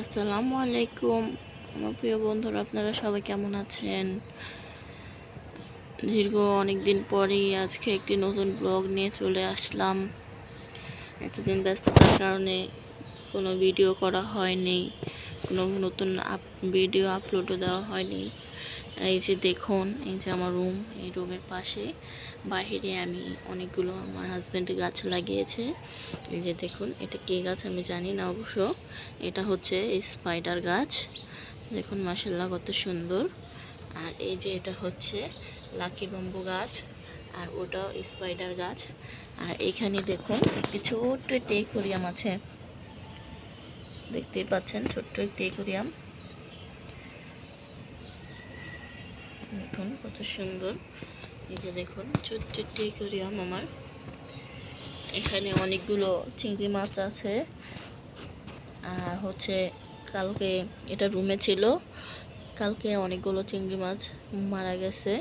আসসালামু আলাইকুম। আমার প্রিয় বন্ধুরা, আপনারা সবাই কেমন আছেন? দীর্ঘ অনেক দিন পরেই আজকে একটি নতুন ব্লগ নিয়ে চলে আসলাম। এতদিন ব্যস্ততার কারণে কোনো ভিডিও করা হয়নি। কোনো নতুন আপ ভিডিও আপলোডও দেওয়া হয়নি। এই যে দেখুন, এই যে আমার রুম এই রুমের পাশে। বাইরে আমি অনেকগুলো আমার হাজব্যান্ড গাছ লাগিয়েছে। এই যে দেখুন, এটা কে গাছ আমি জানি না অবশ্য। এটা হচ্ছে স্পাইডার গাছ। দেখুন মাসাল্লাহ কত সুন্দর। আর এই যে এটা হচ্ছে লাকি বাম্বু গাছ, আর ওটাও স্পাইডার গাছ। আর এখানে দেখুন একটি ছোট্ট একটি আছে। দেখতেই পাচ্ছেন, ছোট্ট একটি একুরিয়াম। দেখুন কত সুন্দর। এটা দেখুন, ছোট্ট একটি একুরিয়াম আমার। এখানে অনেকগুলো চিংড়ি মাছ আছে। আর হচ্ছে কালকে এটা রুমে ছিল। কালকে অনেকগুলো চিংড়ি মাছ মারা গেছে,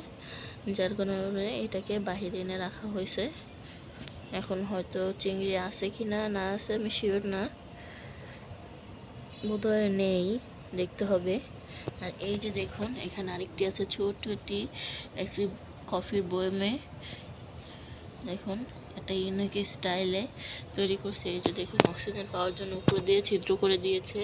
যার কারণে এটাকে বাহিরে এনে রাখা হয়েছে। এখন হয়তো চিংড়ি আছে কি না না আছে আমি শিওর না। বোধহয় নেই, দেখতে হবে। আর এই যে দেখুন, এখানে আরেকটি আছে ছোট্ট একটি একটি কফির বয়মে দেখুন, একটা ইউনিক স্টাইলে তৈরি করছে। এই যে দেখুন অক্সিজেন পাওয়ার জন্য উপর দিয়ে ছিদ্র করে দিয়েছে।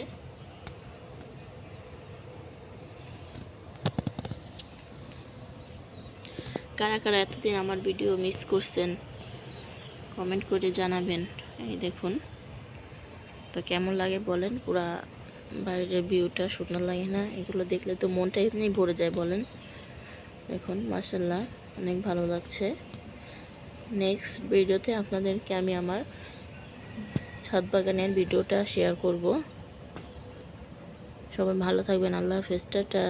কারা কারা এতদিন আমার ভিডিও মিস করছেন কমেন্ট করে জানাবেন। এই দেখুন। তো কেমন লাগে বলেন? পুরা বাইরের ভিউটা শুকনো লাগে না? এগুলো দেখলে তো মনটা এমনি ভরে যায় বলেন। দেখুন মাসাল্লাহ অনেক ভালো লাগছে। নেক্সট ভিডিওতে আপনাদেরকে আমি আমার ছাদ বাগানের ভিডিওটা শেয়ার করব। সবাই ভালো থাকবেন, আল্লাহ হাফেজ, টাটা।